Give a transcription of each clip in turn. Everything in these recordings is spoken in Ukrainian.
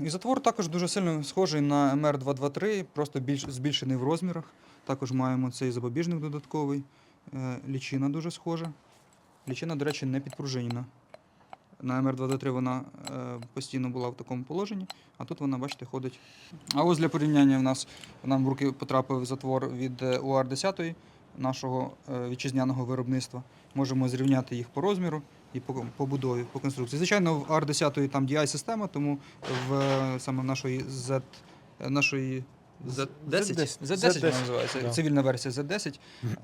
І затвор також дуже сильно схожий на МР-223, просто більш збільшений в розмірах. Також маємо цей запобіжник додатковий. Е, Лічина дуже схожа. Лічина, до речі, не підпружинена. На МР-223 вона е, постійно була в такому положенні, а тут вона, бачите, ходить. А ось для порівняння в нас нам в руки потрапив затвор від е, УАР-10 нашого вітчизняного виробництва. Можемо зрівняти їх по розміру і по побудові, по конструкції. Звичайно, в R10 там DI-система, тому в е, саме в нашої Z, е, нашої Z10, Z10. Z10 вона називається, Да. цивільна версія Z10,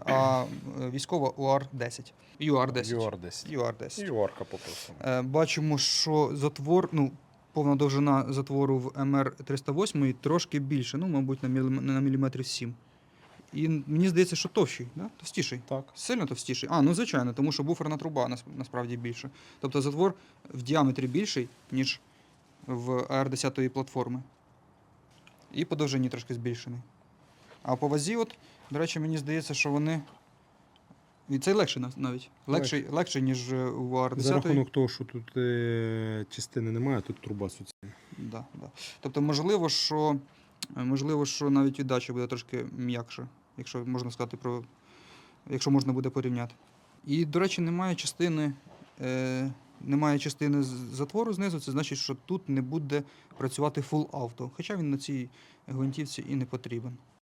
а е, військова UR10. UR10. UR10. UR10. UR-ка. Е, Бачимо, що затвор, ну, повна довжина затвору в МР-308 трошки більше, ну, мабуть, на міліметрів 7. І мені здається, що товщий, да? товстіший. Так. Сильно товстіший. А, ну звичайно, тому що буферна труба нас- насправді більше. Тобто затвор в діаметрі більший, ніж в АР-10 платформи. І по довжині трошки збільшений. А по вазі, от, до речі, мені здається, що вони. І цей нав- навіть. Легший, легший ніж е, у АР-10. За рахунок того, що тут е, частини немає, тут труба суцільна. Да, да. Тобто, можливо, що, можливо, що навіть віддача буде трошки м'якша, якщо можна сказати про. Якщо можна буде порівняти. І, до речі, немає частини, е, немає частини затвору знизу, це значить, що тут не буде працювати фул авто, хоча він на цій гвинтівці і не потрібен.